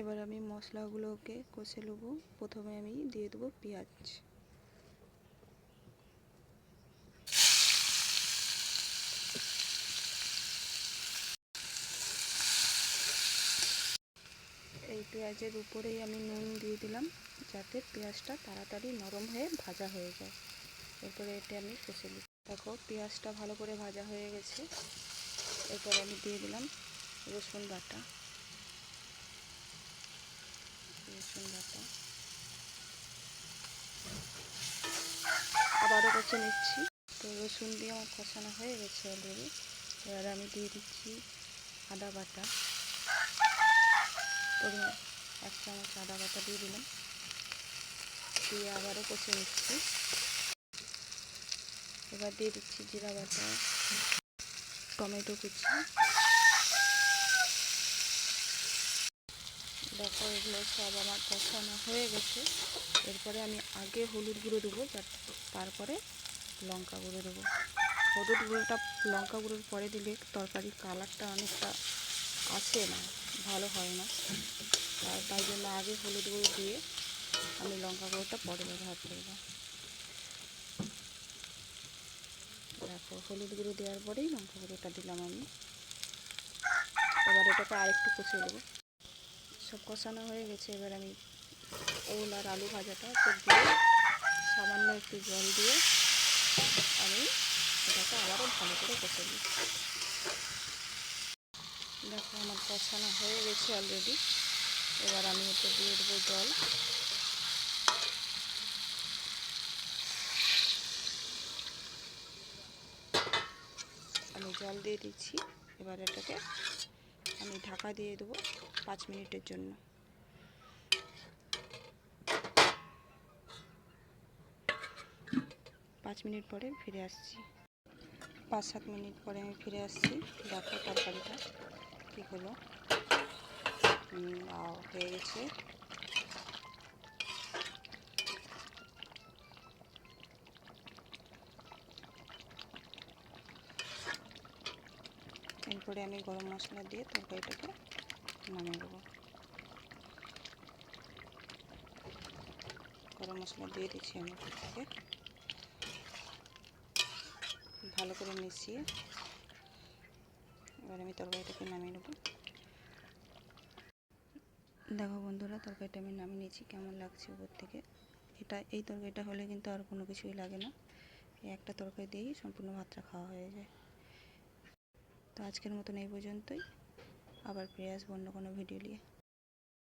এবার আমি মশলাগুলোকে কষে নেব। প্রথমে আমি দিয়ে দেবো পেঁয়াজ। এই পেঁয়াজের উপরেই আমি নুন দিয়ে দিলাম, যাতে পেঁয়াজটা তাড়াতাড়ি নরম হয়ে ভাজা হয়ে যায়। এরপরে এটা আমি কষে নিই দেখো, পেঁয়াজটা ভালো করে ভাজা হয়ে গেছে। এরপরে আমি দিয়ে দিলাম রসুন বাটা। রসুন বাটা আবারও কষে নিচ্ছি। তো রসুন দিয়ে আমার কষানো হয়ে গেছে অলরেডি এবার আমি দিয়ে দিচ্ছি আদা বাটা। এক চামচ আদা বাটা দিয়ে দিলাম। দিয়ে আবারও কষে নিচ্ছি। এবার দিয়ে দিচ্ছি জিরা বাটা, টমেটো কুচি। দেখো, এগুলো সব আমার কষানো হয়ে গেছে। এরপরে আমি আগে হলুদ গুঁড়ো দেবো তারপরে লঙ্কা গুঁড়ো দেবো। হলুদ গুঁড়োটা, লঙ্কা গুঁড়োর পরে দিলে তরকারির কালারটা অনেকটা আসে না, ভালো হয় না। আর তাই জন্য আগে হলুদ গুঁড়ো দিয়ে আমি লঙ্কা গুঁড়োটা পরে ব্যবহার করব। দেখো, হলুদ গুঁড়ো দেওয়ার পরেই লঙ্কা গুঁড়োটা দিলাম আমি। এবার এটাকে আরেকটু কষিয়ে দেবো। সব কষানো হয়ে গেছে। এবার আমি ওল আর আলু ভাজাটা দিয়ে সামান্য একটু জল দিয়ে আমি এটাকে আবারও ভালো করে কষে নিই দেখো আমার কষানো হয়ে গেছে অলরেডি এবার আমি এতে দিয়ে দেবো জল। আমি জল দিয়ে দিচ্ছি। এবার এটাকে আমি ঢাকা দিয়ে দেবো পাঁচ মিনিটের জন্য। পাঁচ মিনিট পরে ফিরে আসছি। পাঁচ সাত মিনিট পরে আমি ফিরে আসছি। দেখো তরকারিটা কী হলো। হয়ে গেছে। এরপরে আমি গরম মশলা দিয়ে তরকারিটাকে নামিয়ে দেবো গরম মশলা দিয়ে দিচ্ছি আমি থেকে ভালো করে মিশিয়ে এবার আমি তরকারিটাকে নামিয়ে নেব। দেখো বন্ধুরা, তরকারিটা আমি নামিয়ে নিয়েছি, কেমন লাগছে উপর থেকে? এটা, এই তরকারিটা হলে কিন্তু আর কোনো কিছুই লাগে না। এই একটা তরকারি দিয়েই সম্পূর্ণ ভাতটা খাওয়া হয়ে যায়। তো আজকের মতন এই পর্যন্তই। আবার ফিরে আসব অন্য কোনো ভিডিও নিয়ে।